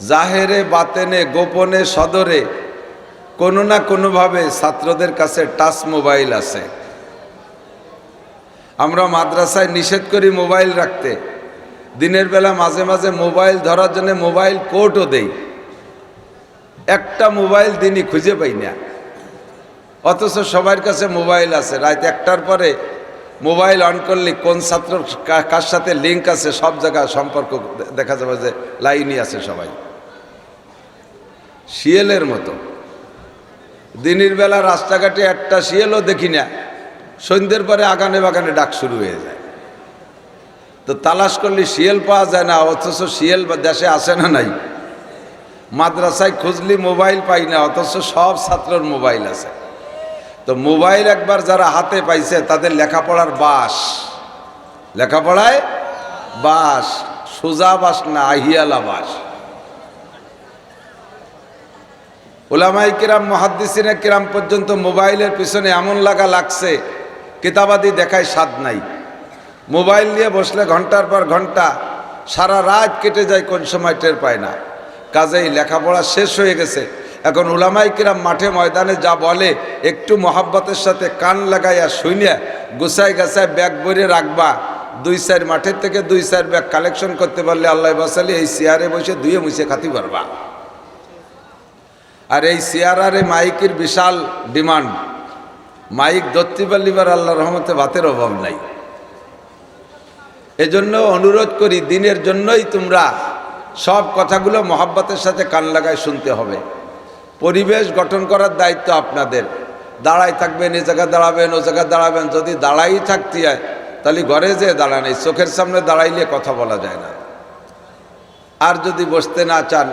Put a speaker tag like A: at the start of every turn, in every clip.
A: জাহেরে, বাতেনে, গোপনে, সদরে কোনো না কোনোভাবে ছাত্রদের কাছে টাচ মোবাইল আছে। আমরা মাদ্রাসায় নিষেধ করি মোবাইল রাখতে। দিনের বেলা মাঝে মাঝে মোবাইল ধরার জন্য মোবাইল কোর্টও দেই। একটা মোবাইল দিনই খুঁজে পাই না। অথচ সবার কাছে মোবাইল আছে। রাত একটার পরে মোবাইল অন করলে কোন ছাত্র কার সাথে লিঙ্ক আছে সব জায়গায় সম্পর্ক দেখা যাবে যে লাইনই আছে সবাই। শিয়েলের মতো। দিনের বেলা রাস্তাঘাটে একটা শিয়েলও দেখি না। সন্ধ্যের পরে আগানে বাগানে ডাক শুরু হয়ে যায়। তো তালাশ করলে শিয়েল পাওয়া যায় না, অথচ শিয়েল দেশে আসে না নাই। মাদ্রাসায় খুঁজলি মোবাইল পাই না, অথচ সব ছাত্রর মোবাইল আছে। তো মোবাইল একবার যারা হাতে পাইছে, তাদের লেখাপড়ার বাস। লেখাপড়ায় বাস, সোজা বাস না, আহিয়ালা বাস। ওলামাই কিরাম, মহাদ্দিসিনে কিরাম পর্যন্ত মোবাইলের পিছনে এমন লাগা লাগছে, কিতাবাদি দেখায় স্বাদ নাই। মোবাইল নিয়ে বসলে ঘণ্টার পর ঘণ্টা সারা রাত কেটে যায়, কোন সময় টের পায় না। কাজেই লেখাপড়া শেষ হয়ে গেছে। এখন উলামাই কিরাম মাঠে ময়দানে যা বলে, একটু মহাব্বতের সাথে কান লাগাইয়া শুনিয়া গুছাই গাছায় ব্যাগ ভরে রাখবা। দুই চার মাঠের থেকে দুই চার ব্যাগ কালেকশন করতে পারলে আল্লাহ বাসালি, এই চেয়ারে বসে দুয়ে মুছে খাতি পারবা আর এই চেয়ার আর মাইকের বিশাল ডিমান্ড। মাইক ধরতে পারলিবার আল্লাহ রহমতে ভাতের অভাব নাই। এজন্য অনুরোধ করি, দিনের জন্যই তোমরা সব কথাগুলো মহাব্বতের সাথে কান লাগায় শুনতে হবে। পরিবেশ গঠন করার দায়িত্ব আপনাদের। দাঁড়াই থাকবেন এ জায়গায় দাঁড়াবেন ও জায়গায় দাঁড়াবেন। যদি দাঁড়াই থাকতে হয়, তাহলে ঘরে যেয়ে দাঁড়ান চোখের সামনে দাঁড়াইলে কথা বলা যায় না। আর যদি বসতে না চান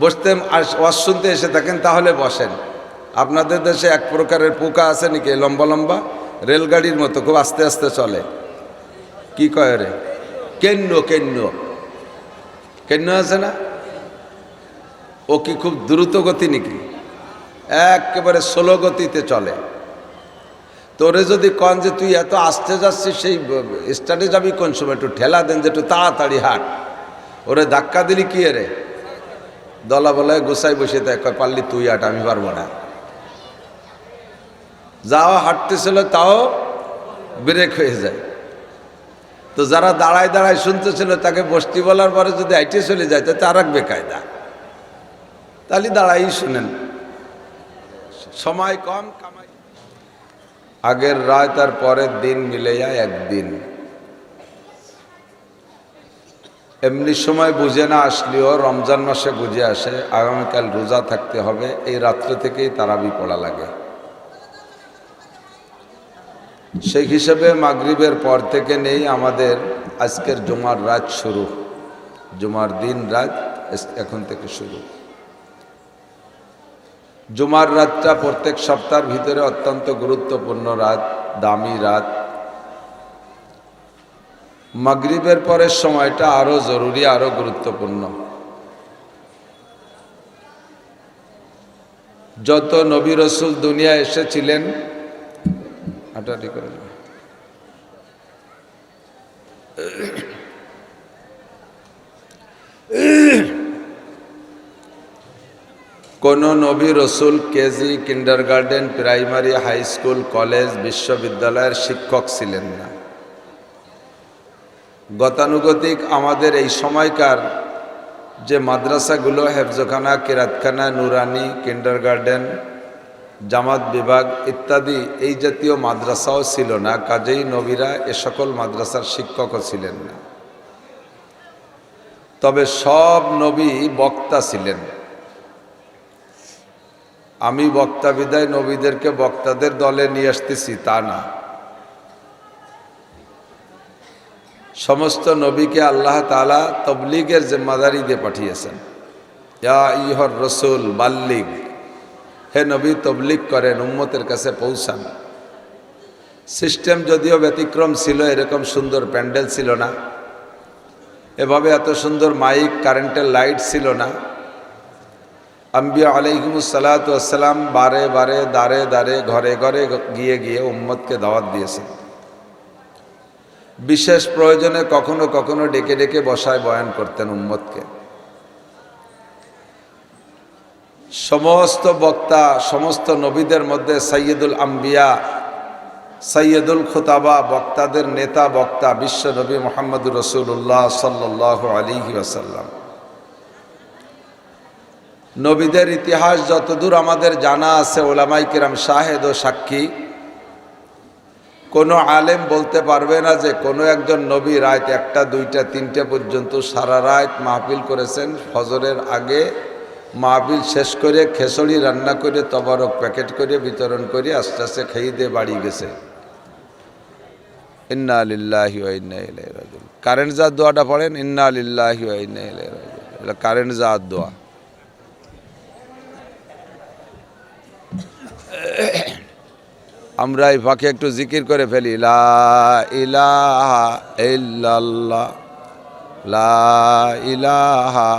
A: বসতে ওয়াজ শুনতে এসে থাকেন তাহলে বসেন। আপনাদের দেশে এক প্রকারের পোকা আছে নাকি? লম্বা লম্বা? রেলগাড়ির মতো, খুব আস্তে আস্তে চলে। কি কয় রে? কেন্ন কেন্ন। কেন্ন আছে না? ও কি খুব দ্রুত গতি নাকি? একেবারে ষোলো গতিতে চলে। তোরে যদি কন যে তুই এত আসতে যাচ্ছিস, সেই স্টার্টে যাবি কোন সময়? একটু ঠেলা দেন যে একটু তাড়াতাড়ি হাট। ওরে ধাক্কা দিলি কি রে? দলা বলায় গোসাই বসে দেয়, কয়, পারলি তুই হাট আমি পারব না। যাও হাঁটতেছিল, তাও ব্রেক হয়ে যায়। তো যারা দাঁড়ায় দাঁড়ায় শুনতেছিল, তাকে বসতি বলার পরে যদি আইটে চলে যায় তো তার এক বেকায়দা। তাহলে দাঁড়াই শুনেন। সময় কম, কামাই। আগের রায় তার পরের দিন মিলে যায় একদিন। এমনি সময় বুঝে না আসলেও রমজান মাসে বুঝে আসে, আগামীকাল রোজা থাকতে হবে, এই রাত্র থেকেই তারাবি পড়া লাগে। সেই হিসেবে মাগরিবের পর থেকে নেই আমাদের আজকের জুমার রাত শুরু। জুমার দিন রাত এখন থেকে শুরু। জুমার রাতটা প্রত্যেক সপ্তাহের ভিতরে অত্যন্ত গুরুত্বপূর্ণ রাত, দামি রাত। মাগরিবের পরের সময়টা আরও জরুরি, আরও গুরুত্বপূর্ণ। যত নবী রসুল দুনিয়া এসেছিলেন কোন নবী রসুল KG kindergarten primary, high school, college, বিশ্ববিদ্যালয়ের শিক্ষক ছিলেন না। গতানুগতিক আমাদের এই সময়কার যে মাদ্রাসাগুলো, হেফজখানা, কেরাতখানা, নুরানি কিন্ডার গার্ডেন জামাত বিভাগ ইত্যাদি, এই জাতীয় মাদ্রাসাও ছিল না। কাজেই নবীরা এ সকল মাদ্রাসার শিক্ষকও ছিলেন না। তবে সব নবী বক্তা ছিলেন। আমি বক্তা বিদায় নবীদেরকে বক্তাদের দলে নিয়ে আসতেছি, তা না। সমস্ত নবীকে আল্লাহ তালা তবলিগের জিম্মাদারি দিয়ে পাঠিয়েছেন। ইয়া ইহর রসুল, বাল্লিগ। হে নবী, তবলিগ করেন, উম্মতের কাছে পৌঁছান। সিস্টেম যদিও ব্যতিক্রম ছিল, এরকম সুন্দর প্যান্ডেল ছিল না। এভাবে এত সুন্দর মাইক, কারেন্টের লাইট ছিল না। আম্বিয়া আলাইকুমুসাল্লাতাম বারে বারে দাঁড়ে দাঁড়ে ঘরে ঘরে গিয়ে গিয়ে উম্মতকে দাওয়াত দিয়েছেন। বিশেষ প্রয়োজনে কখনো কখনো ডেকে ডেকে বসায় বয়ান করতেন উম্মতকে। সমস্ত বক্তা, সমস্ত নবীদের মধ্যে সৈয়দুল আম্বিয়া সৈয়দুল খুতাবা, বক্তাদের নেতা, বক্তা, বিশ্ব নবী মোহাম্মদুর রসুল্লাহ সাল্লাহ আলিহি আসাল্লাম নবীদের ইতিহাস যতদূর আমাদের জানা আছে ওলামাই কিরাম শাহেদ ও সাক্ষী কোনো আলেম বলতে পারবে না যে কোনো একজন নবী রাত একটা, দুইটা, তিনটে পর্যন্ত সারা রাত মাহফিল করেছেন। ফজরের আগে মাহফিল শেষ করে খেসড়ি রান্না করে তবারক প্যাকেট করে বিতরণ করে আস্তে আস্তে খেয়ে দিয়ে বাড়ি গেছে। ইন্না আলিল্লাহি কারেন্ট জাত দোয়াটা পড়েন, ইন্না আলিল্লাহি কারেন্ট জাত দোয়া। আমরা এই ফাঁকে একটু জিকির করে ফেলি। লা ইলাহা লা ইলাহা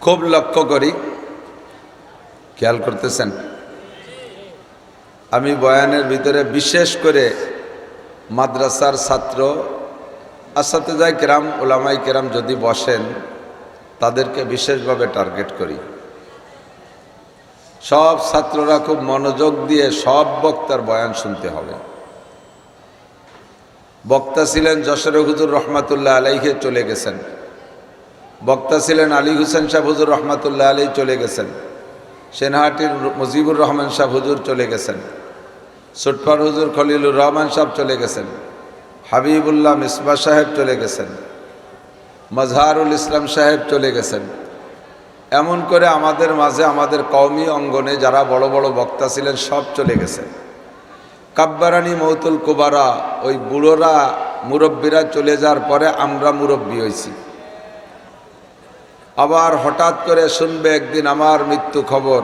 A: খুব লক্ষ্য করি, খেয়াল করতেছেন? আমি বয়ানের ভিতরে বিশেষ করে মাদ্রাসার ছাত্র আসাতে যায় কেরাম, ওলামাই কেরাম যদি বসেন, তাদেরকে বিশেষভাবে টার্গেট করি। সব ছাত্ররা খুব মনোযোগ দিয়ে সব বক্তার বয়ান শুনতে হবে। বক্তা ছিলেন যশোর হুজুর রহমাতুল্লাহ আলাইহে চলে গেছেন। বক্তা ছিলেন আলী হুসেন শাহ হুজুর রহমাতুল্লাহ আলী চলে গেছেন। সেনহাটির মুজিবুর রহমান শাহ হুজুর চলে গেছেন। সুটফার হুজুর খলিলুর রহমান সাহেব চলে গেছেন। হাবিবুল্লাহ মিসবা সাহেব চলে গেছেন। মজহারুল ইসলাম সাহেব চলে গেছেন। এমন করে আমাদের মাঝে আমাদের কওমি অঙ্গনে যারা বড় বড় বক্তা ছিলেন, সব চলে গেছে। কাব্বারানি মৌতুল কুবারা, ওই বুড়োরা, মুরব্বীরা চলে যাওয়ার পরে আমরা মুরব্বী হয়েছি। আবার হঠাৎ করে শুনবে একদিন আমার মৃত্যু খবর,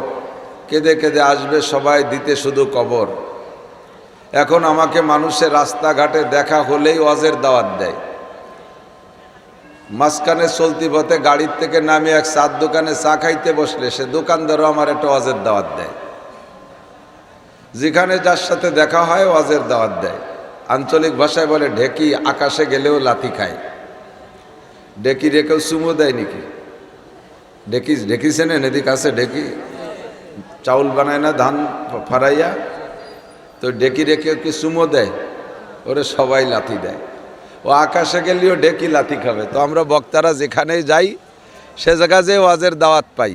A: কেঁদে কেঁদে আসবে সবাই দিতে শুধু কবর। এখন আমাকে মানুষের রাস্তাঘাটে দেখা হলেই ওয়াজের দাওয়াত দেয়। মাঝখানে চলতি পথে গাড়ির থেকে নামে এক চার দোকানে চা খাইতে বসলে সে দোকানদারও আমার একটা ওয়াজের দাওয়াত দেয়। যেখানে যার সাথে দেখা হয় ওয়াজের দাওয়াত দেয়। আঞ্চলিক ভাষায় বলে, ঢেকি আকাশে গেলেও লাথি খায়। ঢেকি রেখেও সুমো দেয় নাকি? ঢেকি ঢেকি চেনেন এদিক আছে ঢেকি। চাউল বানায় না, ধান ফারাইয়া তো ডেকি রেখে কি সুমো দেয়? ওরে সবাই লাথি দেয়। ও আকাশে গেলেও ডেকি লাথি খাবে। তো আমরা বক্তারা যেখানেই যাই, সে জায়গা যে ওয়াজের দাওয়াত পাই।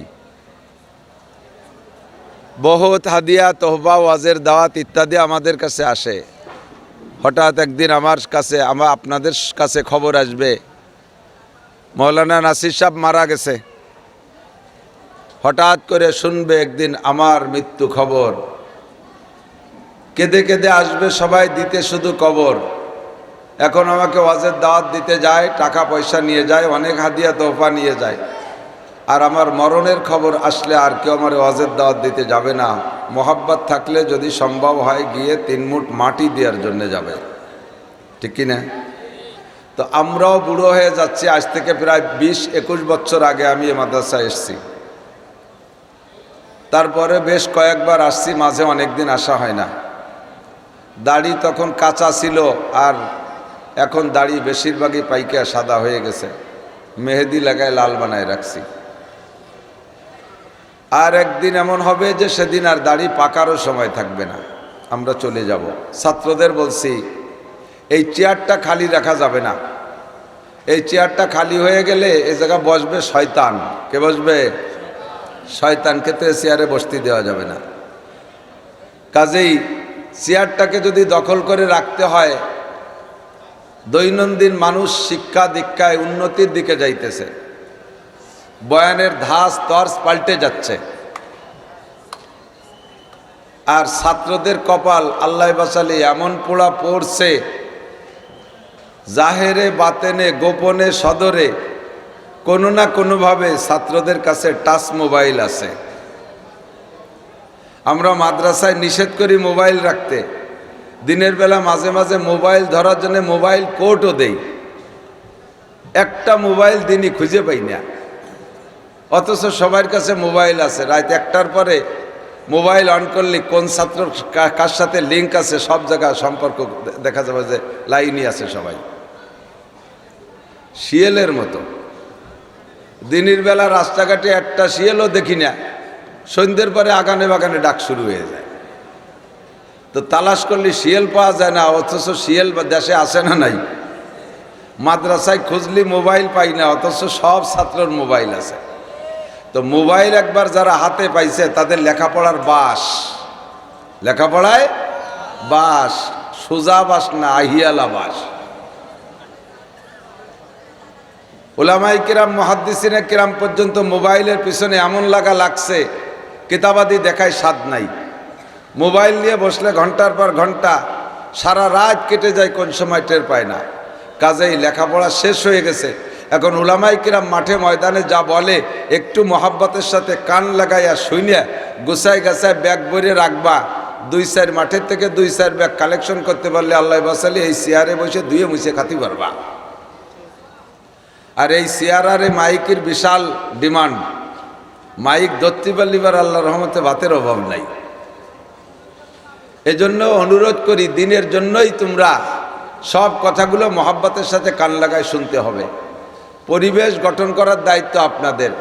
A: বহুত হাদিয়া, তোহবা, ওয়াজের দাওয়াত ইত্যাদি আমাদের কাছে আসে। হঠাৎ একদিন আমার কাছে আমার আপনাদের কাছে খবর আসবে। মৌলানা নাসির সাহেব মারা গেছে। হঠাৎ করে শুনবে একদিন আমার মৃত্যু খবর। কেঁদে কেঁদে আসবে সবাই দিতে শুধু কবর। এখন আমাকে ওয়াজের দাওয়াত দিতে যায়, টাকা পয়সা নিয়ে যায়, অনেক হাদিয়া তোফা নিয়ে যায়। আর আমার মরণের খবর আসলে আর কেউ আমার ওয়াজের দাওয়াত দিতে যাবে না। মোহাব্বত থাকলে যদি সম্ভব হয় গিয়ে তিন মুঠ মাটি দেওয়ার জন্য যাবে। ঠিক কি না তো আমরাও বুড়ো হয়ে যাচ্ছি, আজ থেকে প্রায় বিশ একুশ বছর আগে আমি এ মাদ্রাসায় এসেছি। তারপরে বেশ কয়েকবার আসছি, মাঝে অনেক দিন আসা হয় না। দাড়ি তখন কাঁচা ছিল আর এখন দাড়ি বেশিরভাগই পাইকা সাদা হয়ে গেছে। মেহেদি লাগায় লাল বানায় রাখছি। আর একদিন এমন হবে যে সেদিন আর দাড়ি পাকারও সময় থাকবে না। আমরা চলে যাব। ছাত্রদের বলছি, এই চেয়ারটা খালি রাখা যাবে না। এই চেয়ারটা খালি হয়ে গেলে এ জায়গা বসবে শয়তান। কে বসবে? শয়তানকে তো চেয়ারে বসতে দেওয়া যাবে না। কাজেই চেয়ারটাকে যদি দখল করে রাখতে হয় দৈনন্দিন মানুষ শিক্ষা দীক্ষায় উন্নতির দিকে যাইতেছে। বয়ানের ধাস তর্স পাল্টে যাচ্ছে। আর ছাত্রদের কপাল আল্লাহ বাসালি এমন পোড়া পড়ছে, জাহেরে, বাতেনে, গোপনে, সদরে কোনো না কোনোভাবে ছাত্রদের কাছে টাচ মোবাইল আছে। আমরা মাদ্রাসায় নিষেধ করি মোবাইল রাখতে। দিনের বেলা মাঝে মাঝে মোবাইল ধরার জন্য মোবাইল কোর্টও দেই। একটা মোবাইল দিনই খুঁজে পাই না। অথচ সবার কাছে মোবাইল আছে। রাত একটার পরে মোবাইল অন করলে কোন ছাত্র কার সাথে লিঙ্ক আছে সব জায়গায় সম্পর্ক দেখা যাবে যে লাইনই আছে সবাই। শিয়েলের মতো। দিনের বেলা রাস্তাঘাটে একটা শিয়েলও দেখি না। সন্ধ্যের পরে আগানে বাগানে ডাক শুরু হয়ে যায়। তো তালাশ করলে শিয়েল পাওয়া যায় না, অথচ শিয়েল বা দেশে আসে না নাই। মাদ্রাসায় খুঁজলি মোবাইল পাই না, অথচ সব ছাত্রর মোবাইল আছে। তো মোবাইল একবার যারা হাতে পাইছে, তাদের লেখাপড়ার বাস। লেখাপড়ায় বাস, সোজা বাস না, আহিয়ালা বাস। ওলামাই কিরাম, মহাদ্দিসিনে কিরাম পর্যন্ত মোবাইলের পিছনে এমন লাগা লাগছে, কিতাবাদি দেখায় স্বাদ নাই। মোবাইল নিয়ে বসলে ঘণ্টার পর ঘণ্টা সারা রাত কেটে যায়, কোন সময় টের পায় না। কাজেই লেখাপড়া শেষ হয়ে গেছে। এখন উলামাই কিরাম মাঠে ময়দানে যা বলে, একটু মহাব্বতের সাথে কান লাগাইয়া শুইনিয়া গুছাই গাছায় ব্যাগ ভরে রাখবা। দুই চার মাঠের থেকে দুই চার ব্যাগ কালেকশন করতে পারলে আল্লাহ বাসালি, এই চেয়ারে বসে দুয়ে মুছে খাতি পারবা আর এই চেয়ারারে মাইকের বিশাল ডিমান্ড। মাইক ধরতে পারলিবার আল্লাহ রহমতে ভাতের অভাব নাই। এজন্য অনুরোধ করি, দিনের জন্যই তোমরা সব কথাগুলো মহাব্বতের সাথে কান লাগায় শুনতে হবে। পরিবেশ গঠন করার দায়িত্ব আপনাদের।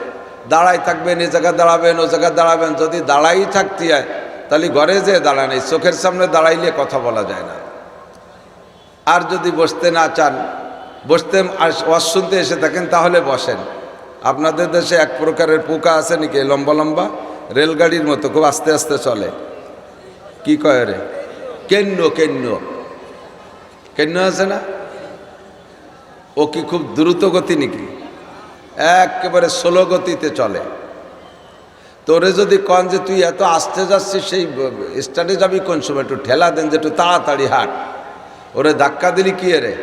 A: দাঁড়াই থাকবেন, এ জায়গায় দাঁড়াবেন, ও জায়গায় দাঁড়াবেন। যদি দাঁড়াই থাকতে হয়, তাহলে ঘরে যে দাঁড়ান এই চোখের সামনে দাঁড়াইলে কথা বলা যায় না। আর যদি বসতে না চান, বসতে ওয়াজ শুনতে এসে থাকেন, তাহলে বসেন। আপনাদের দেশে এক প্রকারের পোকা আছে নাকি? লম্বা লম্বা? রেলগাড়ির মতো, খুব আস্তে আস্তে চলে। কি কয় রে? কেন্ন কেন্ন। কেন্ন আছে না? ও কি খুব দ্রুত গতি নাকি? একেবারে ষোলো গতিতে চলে। তোরে যদি কন যে তুই এত আসতে যাচ্ছিস, সেই স্টাডে যাবি কোন সময়? একটু ঠেলা দেন যে একটু তাড়াতাড়ি হাট। ওরে ধাক্কা দিলি কি রে?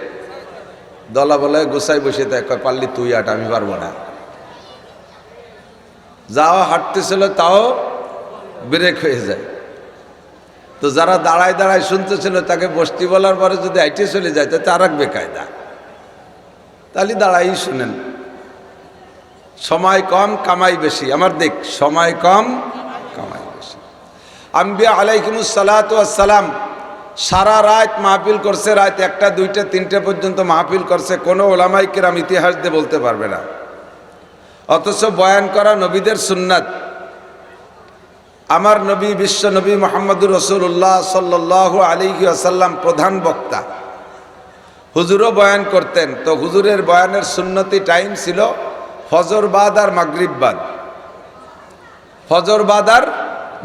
A: দলা বলায় গোসাই বসে দেয় পারলি তুই হাট, আমি পারব না। যাও, হাঁটতেছিল, তাও ব্রেক হয়ে যায়। তো যারা দাঁড়ায় দাঁড়ায় শুনতেছিল, তাকে বসতি বলার পরে যদি আইটে চলে যায়, তাতে আর এক বেকায়দা। তাহলে দাঁড়াই শুনেন। সময় কম, কামাই বেশি। আমার দেখ, সময় কম, কামাই বেশি। আম্বিয়া আলাইকুমুসালাম সারা রাত মাহফিল করছে, রাত একটা, দুইটা, তিনটে পর্যন্ত মাহফিল করছে, কোনো ওলামাই কিরাম ইতিহাস দিয়ে বলতে পারবে না। অথচ বয়ান করা নবীদের সুন্নাত। আমার নবী, বিশ্ব নবী মোহাম্মদুর রসুল্লাহ সাল্লাহ আলিহি আসাল্লাম প্রধান বক্তা। হুজুরও বয়ান করতেন, তো হুজুরের বয়ানের সুন্নতি টাইম ছিল ফজরবাদ আর মাগরিববাদ ফজরবাদ আর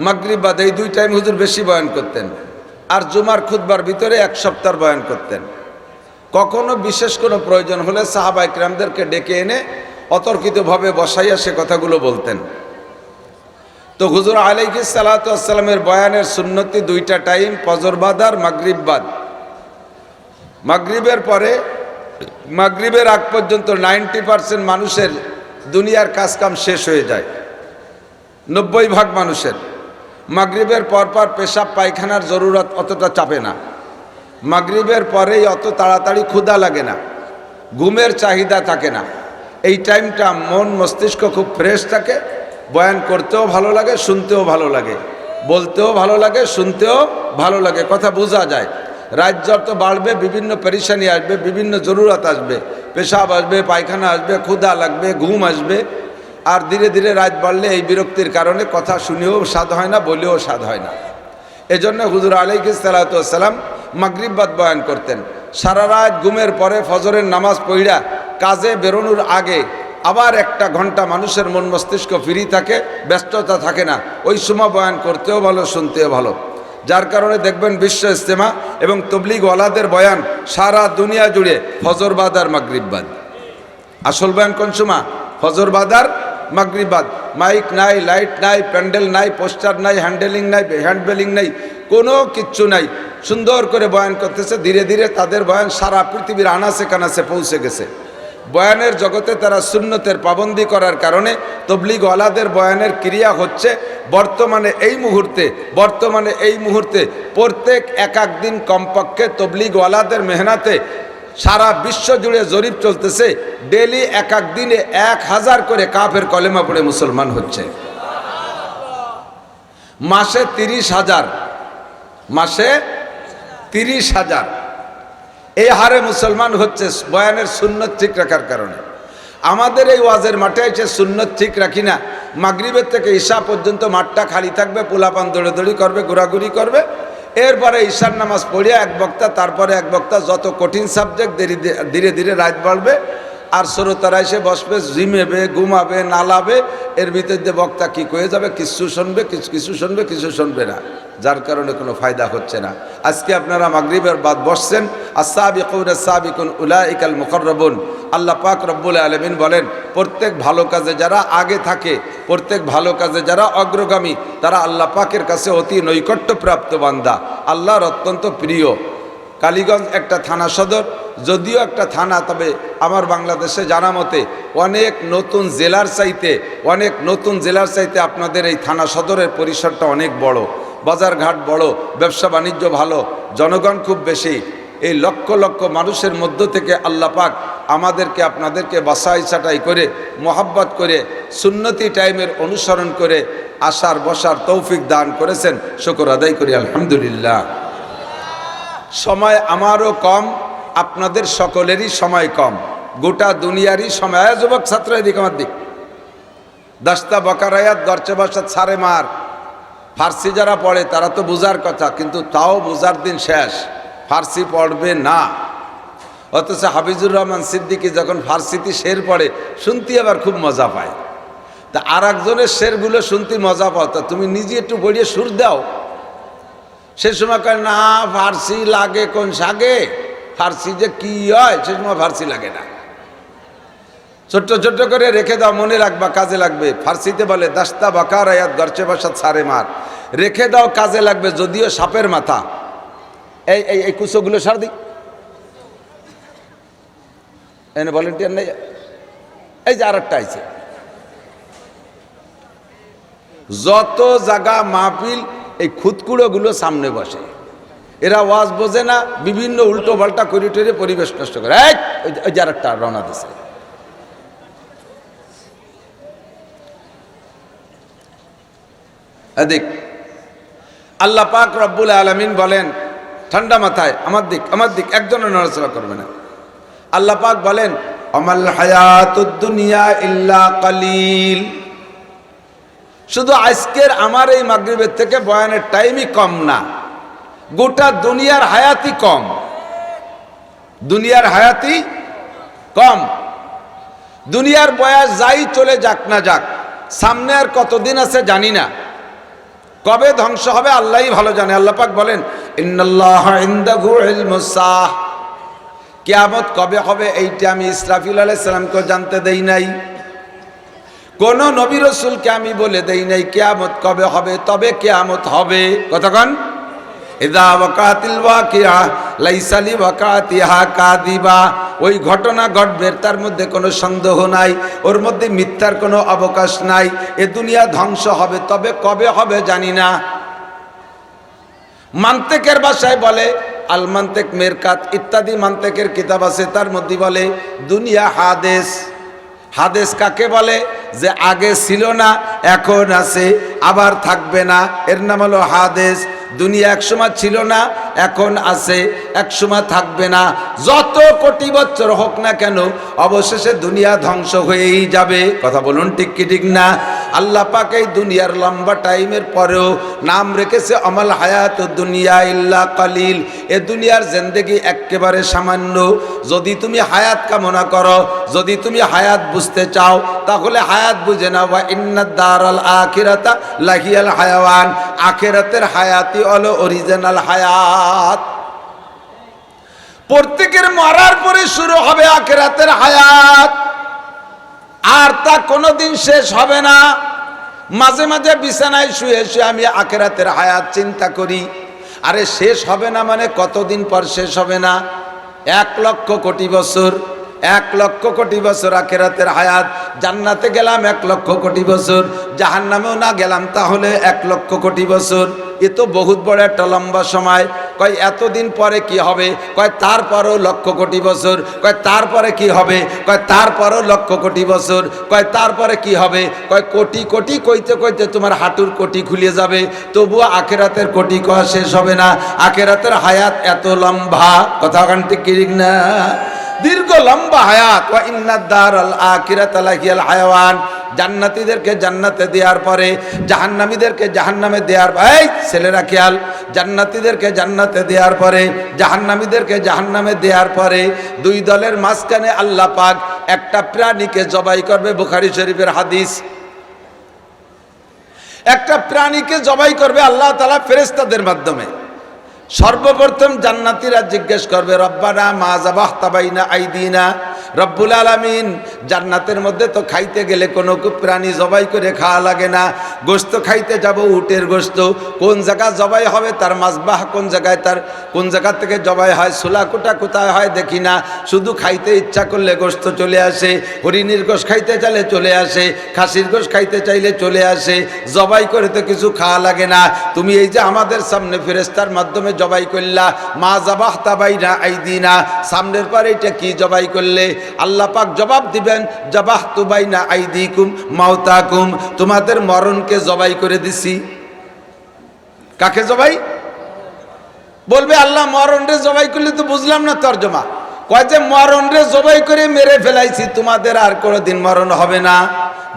A: মাগরিববাদ এই দুই টাইম হুজুর বেশি বয়ান করতেন। আর জুমার খুদবার ভিতরে এক সপ্তাহ বয়ান করতেন। কখনো বিশেষ কোনো প্রয়োজন হলে সাহাবা ইকরামদেরকে ডেকে এনে অতর্কিতভাবে বসাইয়া সে কথাগুলো বলতেন। তো হুজুর আলাইকি সালাতামের বয়ানের সুন্নতি দুইটা টাইম ফজরবাদ আর মাগরিববাদ মাগরিবের পরে, মাগরিবের আগ পর্যন্ত নাইনটি পার্সেন্ট মানুষের দুনিয়ার কাজকাম শেষ হয়ে যায়। নব্বই ভাগ মানুষের। মাগরিবের পরপর পেশাব পায়খানার জরুরত অতটা চাপে না। মাগরিবের পরেই অত তাড়াতাড়ি ক্ষুধা লাগে না। ঘুমের চাহিদা থাকে না। এই টাইমটা মন মস্তিষ্ক খুব ফ্রেশ থাকে। বয়ান করতেও ভালো লাগে, শুনতেও ভালো লাগে। বলতেও ভালো লাগে, শুনতেও ভালো লাগে। কথা বোঝা যায়। রাজ্য তো বাড়বে, বিভিন্ন পেরেশানি আসবে, বিভিন্ন জরুরত আসবে। পেশাব আসবে, পায়খানা আসবে, ক্ষুধা লাগবে, ঘুম আসবে। আর ধীরে ধীরে রাত বাড়লে এই বিরক্তির কারণে কথা শুনেও স্বাদ হয় না, বলেও স্বাদ হয় না। এজন্য হুজুর আলাইকি সালাতাম মাগরিববাদ বয়ান করতেন। সারা রাত ঘুমের পরে ফজরের নামাজ পড়া কাজে বেরোনোর আগে আবার একটা ঘণ্টা মানুষের মন মস্তিষ্ক ফ্রি থাকে, ব্যস্ততা থাকে না। ওই সময় বয়ান করতেও ভালো, শুনতেও ভালো। যার কারণে দেখবেন বিশ্ব ইস্তেমা এবং তবলিগ ওয়ালাদের বয়ান সারা দুনিয়া জুড়ে ফজরবাদ আর মাগরিববাদ আসল বয়ান কোন সময়? ফজরবাদ আর মাগরিবাদ মাইক নাই, লাইট নাই, প্যান্ডেল নাই, পোস্টার নাই, হ্যান্ডেলিং নাই, হ্যান্ডবেলিং নাই, কোনো কিচ্ছু নাই। সুন্দর করে বয়ান করতেছে, ধীরে ধীরে তাদের বয়ান সারা পৃথিবীর আনাসে কানাসে পৌঁছে গেছে। বয়ানের জগতে তারা সুন্নতের পাবন্দি করার কারণে তবলিগওয়ালাদের বয়ানের ক্রিয়া হচ্ছে, বর্তমানে এই মুহূর্তে, বর্তমানে এই মুহূর্তে প্রত্যেক এক এক দিন কমপক্ষে তবলিগওয়ালাদের মেহনাতে সারা বিশ্ব জুড়ে জরিপ চলতেছে ডেলি এক এক দিনে এক হাজার করে কাফের কলেমা পড়ে মুসলমান হচ্ছে। মাসে তিরিশ হাজার, মাসে তিরিশ হাজার। এই হারে মুসলমান হচ্ছে, বয়ানের সুন্নত ঠিক রাখার কারণে। আমাদের এই ওয়াজের মাঠে এসে সুন্নত ঠিক রাখি না, মাগরিবের থেকে ঈশা পর্যন্ত মাঠটা খালি থাকবে, পোলাপান দৌড়াদৌড়ি করবে, ঘোরাঘুরি করবে। এরপরে ঈশার নামাজ পড়িয়া এক বক্তা, তারপরে এক বক্তা যত কঠিন সাবজেক্ট দেরি ধীরে ধীরে রাত বাড়বে। আর শ্রোতারা এসে বসবে ঝিমেবে ঘুমাবে, নালাবে, এর ভিতর দিয়ে বক্তা কি কয়ে যাবে, কিছু শুনবে, কিছু কিছু শুনবে কিছু শুনবে না। যার কারণে কোনো ফায়দা হচ্ছে না। আজকে আপনারা মাগরিবের বাদ বসছেন। আসাবিকুন সাবিকুন উলাইকাল মুকররবুন। আল্লাহ পাক রব্বুল আলমিন বলেন, প্রত্যেক ভালো কাজে যারা আগে থাকে, প্রত্যেক ভালো কাজে যারা অগ্রগামী, তারা আল্লাহ পাকের কাছে অতি নৈকট্যপ্রাপ্ত বান্দা। আল্লাহর অত্যন্ত প্রিয়। কালীগঞ্জ একটা থানা সদর, যদিও একটা থানা, তবে আমার বাংলাদেশে জানা মতে অনেক নতুন জেলার চাইতে, অনেক নতুন জেলার চাইতে আপনাদের এই থানা সদরের পরিসরটা অনেক বড়। বাজারঘাট বড়, ব্যবসা বাণিজ্য ভালো, জনগণ খুব বেশি। এই লক্ষ লক্ষ মানুষের মধ্য থেকে আল্লাহ পাক আমাদেরকে, আপনাদেরকে বাসাই ছাটাই করে, মোহাব্বত করে, সুন্নতি টাইমের অনুসরণ করে, আসার বসার তৌফিক দান করেছেন। শুকর আদায় করি, আলহামদুলিল্লাহ। সময় আমারও কম, আপনাদের সকলেরই সময় কম। গোটা দুনিয়ারই সময়। যুবক ছাত্র, এদিক আমার দিক। দাস্তা বকারায়াত গরচে বাসাত সারে মার। ফার্সি যারা পড়ে, তারা তো বোঝার কথা, কিন্তু তাও বোঝার দিন শেষ। ফার্সি পড়বে না। অথচ হাফিজুর রহমান সিদ্দিকি যখন ফার্সিতে শের পড়ে শুনতে আবার খুব মজা পায়। তা আর একজনের শেরগুলো শুনতে মজা পাও, তা তুমি নিজে একটু পড়িয়ে সুর দাও। সে সময় কয়, না, ফার্সি লাগে কোন সাগে ফার্সি যে কি হয়, সে সময় ফার্সি লাগে না। ছোট্ট ছোট্ট করে রেখে দাও, মনে রাখবা, কাজে লাগবে। ফার্সিতে বলে, দাস্তা বাকার আয়াত, গরচে বাসাত সারে মার। রেখে দাও কাজে লাগবে যদিও সাপের মাথা। এই এই এই কুচোগুলো সার দিক এনে ভলেন্টিয়ার নেই। এই যে আরেকটা আছে যত জায়গা মাহফিল এই খুদকুড়োগুলো সামনে বসে। এরা ওয়াজ বোঝে না বিভিন্ন উল্টো পাল্টা করি টরি পরিবেশ নষ্ট করে। এই, ওই যে- ওই যে আরেকটা রওনা দিছে। এদিক। আল্লাহ পাক রব্বুল আলমিন বলেন, ঠান্ডা মাথায়, আমার দিক আমার দিক, একজনের নড়াচড়া করবে না। আল্লাহ পাক বলেন, অমাল হায়াতুদ দুনিয়া ইল্লা কালিল। শুধু আজকের আমার এই মাগরিবের থেকে বয়ানের টাইমই কম না, গোটা দুনিয়ার হায়াতি কম। দুনিয়ার হায়াতি কম। দুনিয়ার বয়স যাই চলে যাক না যাক, সামনে আর কতদিন আছে জানি না। কবে ধ্বংস হবে আল্লাহই ভালো জানে। আল্লাপাক বলেন কেয়ামত কবে হবে এইটা আমি ইসরাফিল আলাইসালামকে জানতে দেই নাই। কোন নবী রসুলকে আমি বলে দেই নাই কেয়ামত কবে হবে, তবে কেয়ামত হবে। কতক্ষণ এদা ওয়াকাতিল ওয়াকিয়া, লাইসালি ওয়াকাতিহা কাদিবা ওই ঘটনা ঘটবে, তার মধ্যে কোনো সন্দেহ নাই, ওর মধ্যে মিথ্যার কোনো অবকাশ নাই, এ দুনিয়া ধ্বংস হবে, তবে কবে হবে জানি না। মান্তেকের ভাষায় বলে, আল মান্তেক মেরকাত, ইত্যাদি মান্তেকের কিতাব আছে, তার মধ্যে বলে, দুনিয়া হাদেশ হাদেশ কাকে বলে? যে আগে ছিল না, এখন আছে, আবার থাকবে না। এর নাম হলো হাদেশ দুনিয়া একসময় ছিল না, এখন আছে একসময় থাকবে না। যত কোটি বছর হোক না কেন, অবশেষে দুনিয়া ধ্বংস হয়েই যাবে। কথা বলুন ঠিক কি ঠিক না? আল্লাহ পাক এই দুনিয়ার লম্বা টাইমের পরেও নাম রেখেছে, অমল হায়াত দুনিয়া ইল্লা কালিল। এ দুনিয়ার জেন্দেগি একেবারে সামান্য। যদি তুমি হায়াত কামনা করো, যদি তুমি হায়াত বুঝতে চাও, তাহলে হায়াত বুঝে নাও বা ইন্নাদ দারাল আখিরাতা লাহিয়াল হায়াওয়ান। আখিরাতের হায়াতি হলো অরিজিনাল হায়াত। প্রত্যেকের মরার পরে শুরু হবে আখেরাতের হায়াত। আর তা কোনোদিন শেষ হবে না। মাঝে মাঝে বিছানায় শুয়ে শুয়ে আমি আখেরাতের হায়াত চিন্তা করি। আরে শেষ হবে না মানে কতদিন পর শেষ হবে না? এক লক্ষ কোটি বছর, এক লক্ষ কোটি বছর আখেরাতের হায়াত। জান্নাতে গেলাম এক লক্ষ কোটি বছর, জাহান্নামেও না গেলাম তাহলে এক লক্ষ কোটি বছর। এ তো বহুত বড় একটা লম্বা সময়। কয়, এতদিন পরে কি হবে? কয়, তারপরও লক্ষ কোটি বছর। কয়, তারপরে কি হবে? কয়, তারপরও লক্ষ কোটি বছর। কয়, তারপরে কি হবে? কয়, কোটি কোটি কইতে কইতে তোমার হাঁটুর কোটি খুলে যাবে। তবুও আখেরাতের কোটি কয়া শেষ হবে না। আখেরাতের হায়াত এত লম্বা। কথা কিরিক না? দীর্ঘ লম্বা হায়াত, ওয়া ইন্নাদ্দার আল আখিরাত লাহিয়াল হায়াওয়ান। জান্নাতীদেরকে জান্নাতে দেওয়ার পরে, জাহান্নামীদেরকে জাহান্নামে দেওয়ার এই ছেলেরা খেয়াল, জান্নাতীদেরকে জান্নাতে দেওয়ার পরে, জাহান্নামীদেরকে জাহান্নামে দেওয়ার পরে, দুই দলের মাঝখানে আল্লাহ পাক একটা প্রাণীকে জবাই করবে বুখারী শরীফের হাদিস। একটা প্রাণীকে জবাই করবে আল্লাহ তালা ফেরেস্তাদের মাধ্যমে। সর্বপ্রথম জান্নাতিরা জিজ্ঞেস করবে রব্বানা মা জাবাহ তাবাইনা আইদিনা? রব্বুল আলামিন, জান্নাতের মধ্যে তো খাইতে গেলে কোনো প্রাণী জবাই করে খাওয়া লাগে না। গোস্ত খাইতে যাব, উটের গোস্ত কোন জায়গা জবাই হবে, তার মাসবাহ কোন জায়গায়, তার কোন জায়গা থেকে জবাই হয় সুলাকুটা কোথায় হয় দেখি না। শুধু খাইতে ইচ্ছা করলে গোস্ত চলে আসে, হরিণীর গোশ খাইতে চাইলে চলে আসে, খাসির গোশ খাইতে চাইলে চলে আসে। জবাই করে তো কিছু খাওয়া লাগে না। তুমি এই যে আমাদের সামনে ফেরেস্তার মাধ্যমে জবাই করলা, মা জবাহ তাবাই না আইদি না সামনের পর এটা কি জবাই করলে? আল্লাহ পাক জবাব দিবেন জবাহ তুবাই না আইদি কুম মাওতাকুম। তোমাদের মরণকে জবাই করে দিছি। কাকে জবাই? বলবে, আল্লাহ মরণ রে জবাই করলে তো বুঝলাম না তর্জমা। কয় যে মরণ রে জবাই করে মেরে ফেলাইছি, তোমাদের আর কোনোদিন মরণ হবে না।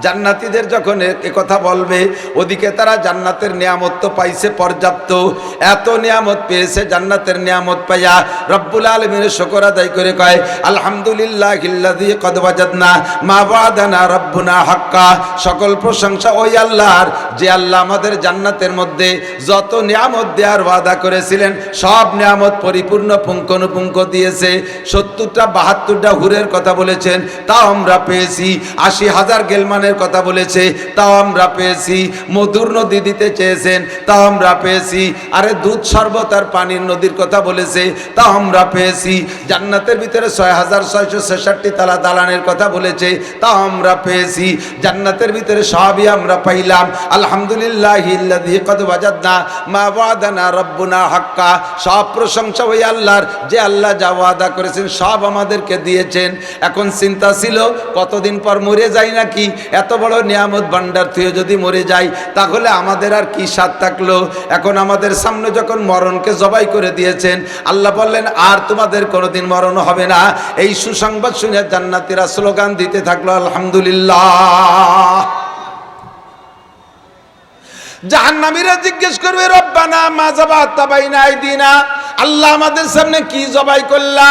A: জান্নাতীদের যখন এ- কথা বলবে, ওদিকে তারা জান্নাতের নিয়ামত তো পাইছে পর্যাপ্ত। এত নিয়ামত পেয়েছে জান্নাতের নিয়ামত পাইয়া। রব্বুল আলমিনের শকর আদায় করে কয় আলহামদুলিল্লাহ ইল্লাযী কদ ওয়াজাদনা মা ওয়াদানা রব্বুনা হাক্কা। সকল প্রশংসা ওই আল্লাহর, যে আল্লাহ আমাদের জান্নাতের মধ্যে যত নিয়ামত দেওয়ার ওয়াদা করেছিলেন, সব নিয়ামত পরিপূর্ণ পুঙ্খানুপুঙ্খ দিয়েছে। সত্তরটা বাহাত্তরটা হুরের কথা বলেছেন তাও আমরা পেয়েছি। আশি হাজার গেলমানের কথা বলেছে তাও আমরা পেয়েছি। মধুর নদী দিতে চেয়েছেন তাও আমরা পেয়েছি। আরে দুধ শরবত আর পানির নদীর কথা বলেছে তাও আমরা পেয়েছি। জান্নাতের ভিতরে ছয় হাজার ছয়শো ছেষট্টি তালা দালানের কথা বলেছে তাও আমরা পেয়েছি। জান্নাতের ভিতরে সবই আমরা পাইলাম। আলহামদুলিল্লাহ ওয়াজাদনা মা ওয়াদানা রব্বুনা হাক্কা। সব প্রশংসা ওই আল্লাহর, যে আল্লাহ যা ওয়াদা করেছেন সব আমাদেরকে দিয়েছেন। এখন চিন্তা ছিল, কতদিন পর মরে যাই নাকি? এত বড় নিয়ামত ভান্ডার থেকে যদি মরে যাই, তাহলে আমাদের আর কি স্বাদ থাকল? এখন আমাদের সামনে যখন মরণকে জবাই করে দিয়েছেন, আল্লাহ বললেন, আর তোমাদের কোনোদিন মরণ হবে না। এই সুসংবাদ শুনে জান্নাতীরা স্লোগান দিতে থাকল, আলহামদুলিল্লাহ। জাহান্নামীরা জিজ্ঞেস করবে, রব্বানা, মা জাবা তাবাইনা আইদিনা। আল্লাহ আমাদের সামনে কি জবাই করলা?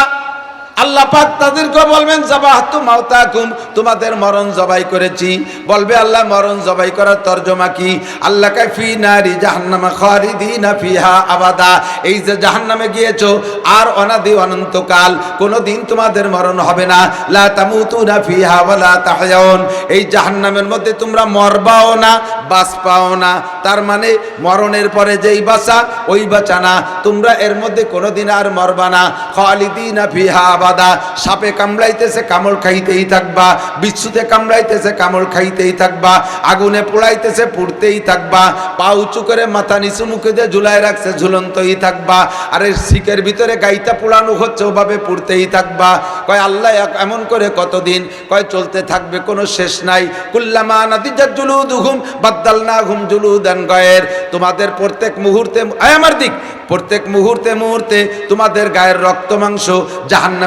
A: আল্লাহ পাক তাদেরকে বলবেন জাবাহাতু মাউতাকুম তোমাদের মরণ জবাই করেছি। বলবে, আল্লাহ, মরণ জবাই করার তর্জমা কি? আল্লাহ কাই ফি নারি জাহান্নামা খালিদিনা ফিহা আবাদা এই যে জাহান্নামে গিয়েছো, আর অনাদি অনন্তকাল, কোনোদিন তোমাদের মরণ হবে না। লা তামুতুনা ফিহা ওয়ালা তাহয়াউন এই জাহান্নামের মধ্যে তোমরা মরবাও না বাঁচপাও না। তার মানে মরণের পরে যেই বাসা ওই বাঁচা না। তোমরা এর মধ্যে কোনোদিন আর মরবা না। খালিদিনা ফিহা আবাদা সাপে কামড়াইতেছে, কামড় খাইতেই থাকবা, বিচ্ছুতে কামড়াইতেছে, কামড় খাইতেই থাকবা, আগুনে পোড়াইতেছে, পুড়তেই থাকবা পা উঁচু করে মাথা নিচু মুখে দিয়ে ঝুলাই রাখছে, ঝুলন্তই থাকবা, আরে শিখের ভিতরে গাইতা পোড়ানো হচ্ছে, ওভাবে পুড়তেই থাকবা, কয় আল্লাহ এমন করে কতদিন, কয় চলতে থাকবে, কোনো শেষ নাই, কুল্লামা নাদিজাত জুলুদুহুম বাদ্দালনা হুম জুলুদান গয়ের তোমাদের প্রত্যেক মুহূর্তে আমার দিক, প্রত্যেক মুহূর্তে মুহূর্তে তোমাদের গায়ের রক্ত মাংস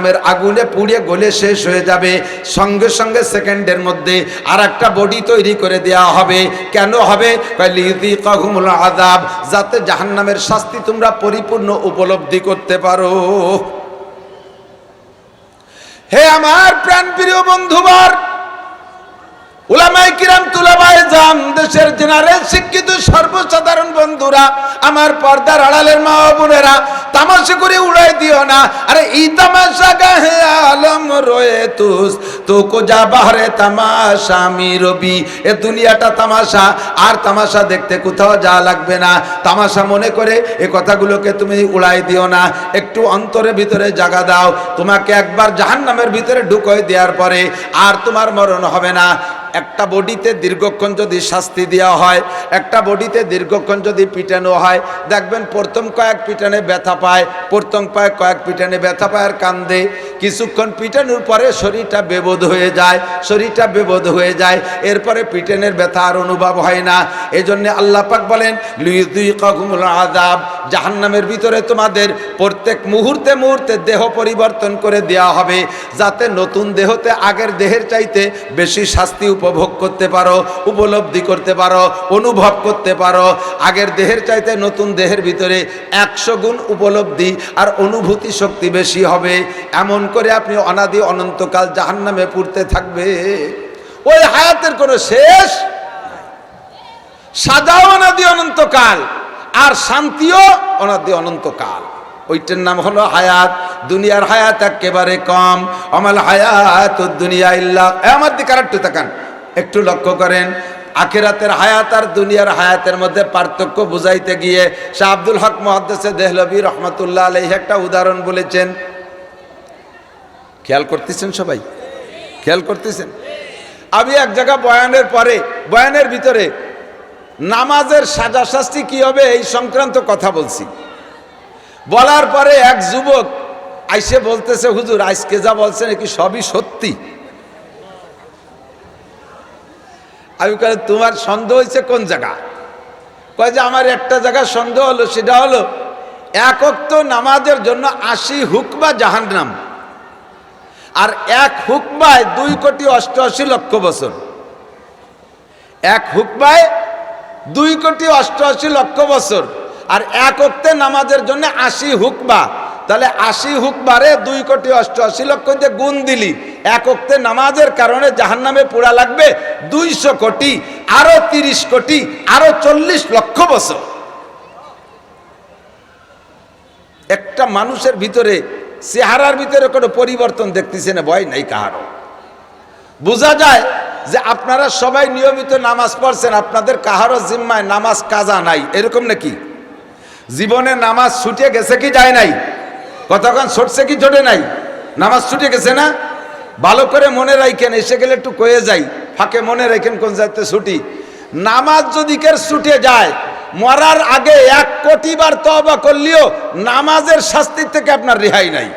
A: জাহান্নামের আগুনে পুড়ে গলে শেষ হয়ে যাবে। সঙ্গে সঙ্গে সেকেন্ডের মধ্যে আর একটা বডি তৈরি করে দেয়া হবে। কেন হবে? আদাব যাতে জাহান্নামের শাস্তি তোমরা পরিপূর্ণ উপলব্ধি করতে পারো। হে আমার প্রাণপ্রিয় বন্ধুবার উলামাই কিরাম তুলাবাই জাম শিক্ষিত সর্বসাধারণ বন্ধুরা, আমার পর্দার আড়ালের মা তামাশা করে উড়াই দিও না। আরে ই তামাশা গাহে আলম রয়ে তুস তো কো যা বাহারে তামাশা আমি রবি। এ দুনিয়াটা তামাশা, আর তামাশা দেখতে কোথাও যা লাগবে না। তামাশা মনে করে এ কথাগুলোকে তুমি উড়াই দিও না। একটু অন্তরের ভিতরে জায়গা দাও। তোমাকে একবার জাহান্নামের ভিতরে ঢুকোয় দেওয়ার পরে আর তোমার মরণ হবে না। একটা বডিতে দীর্ঘক্ষণ যদি শাস্তি দেওয়া হয়, একটা বডিতে দীর্ঘক্ষণ যদি পিটানো হয়, দেখবেন প্রথম কয়েক পিটানে ব্যথা পায়, প্রথম পায় কয়েক পিটানে ব্যথা পায় আর কান্দে। কিছুক্ষণ পিটানোর পরে শরীরটা বেবোধ হয়ে যায়, শরীরটা বেবোধ হয়ে যায়, এরপরে পিটানের ব্যথা আর অনুভব হয় না। এই জন্যে আল্লাহ পাক বলেন লুই কখমুল আদাব জাহান্নামের ভিতরে তোমাদের প্রত্যেক মুহূর্তে মুহূর্তে দেহ পরিবর্তন করে দেওয়া হবে, যাতে নতুন দেহতে আগের দেহের চাইতে বেশি শাস্তি উপভোগ করতে পারো, উপলব্ধি করতে পারো, অনুভব করতে পারো। আগের দেহের চাইতে নতুন দেহের ভিতরে একশো গুণ উপলব্ধি আর অনুভূতি শক্তি বেশি হবে। এমন করে আপনি অনাদি অনন্তকাল জাহান্নামে পুড়তে থাকবে। ওই হায়াতের কোনো শেষ সাজাও অনাদি অনন্তকাল আর শান্তিও অনাদি অনন্তকাল। ওইটার নাম হলো হায়াত। দুনিয়ার হায়াত একেবারে কম। অমাল হায়াত দুনিয়া ইল্লা। আমার দিকে আর একটু তাকান। একটু লক্ষ্য করেন, আখেরাতের হায়াত আর দুনিয়ার হায়াতের মধ্যে পার্থক্য বুঝাইতে গিয়ে শাহ আব্দুল হক মহাদ্দেসে দেহলবী রহমতুল্লাহ আলহ একটা উদাহরণ বলেছেন। খেয়াল করতেছেন সবাই? খেয়াল করতেছেন? আমি এক জায়গা বয়ানের পরে, বয়ানের ভিতরে নামাজের সাজা শাস্তি কি হবে এই সংক্রান্ত কথা বলছি। বলার পরে এক যুবক আইসে বলতেছে, হুজুর, আজকে যা বলছেন কি সবই সত্যি? আমি কই তোমার সন্দেহ হয়েছে কোন জায়গা? কয় যে, আমার একটা জায়গা সন্দেহ হলো, সেটা হলো একক্ত নামাজের জন্য আশি হুকবা জাহান্নাম। আর এক হুকবায় দুই কোটি অষ্টআশি লক্ষ বছর। এক হুকবায় দুই কোটি অষ্টআশি লক্ষ বছর। আর এক অক্তে নামাজের জন্য আশি হুকবা তাহলে আশি হুকবারে দুই কোটি অষ্টআশি লক্ষ যে গুণ দিলি। এক নামাজের কারণে জাহান্নামে পোড়া লাগবে দুইশো কোটি, আরও তিরিশ কোটি, আরও চল্লিশ লক্ষ বছর। একটা মানুষের ভিতরে চেহারার ভিতরে কোনো পরিবর্তন দেখতেছে না, ভয় নাই কাহারও। বোঝা যায় যে আপনারা সবাই নিয়মিত নামাজ পড়ছেন, আপনাদের কাহারও জিম্মায় নামাজ কাজা নাই, এরকম নাকি? জীবনে নামাজ ছুটে গেছে কি যায় নাই? কতক্ষণ ছুটছে কি ছোটে নাই? নামাজ ছুটে গেছে না? ভালো করে মনে রাখেন এসে গেলে একটু কয়ে যাই। ফাঁকে মনে রাখেন কোন যাইতে ছুটি। নামাজ যদি কেউ ছুটে যায়, মরার আগে এক কোটিবার তবা করলেও নামাজের শাস্তির থেকে আপনার রেহাই নাই।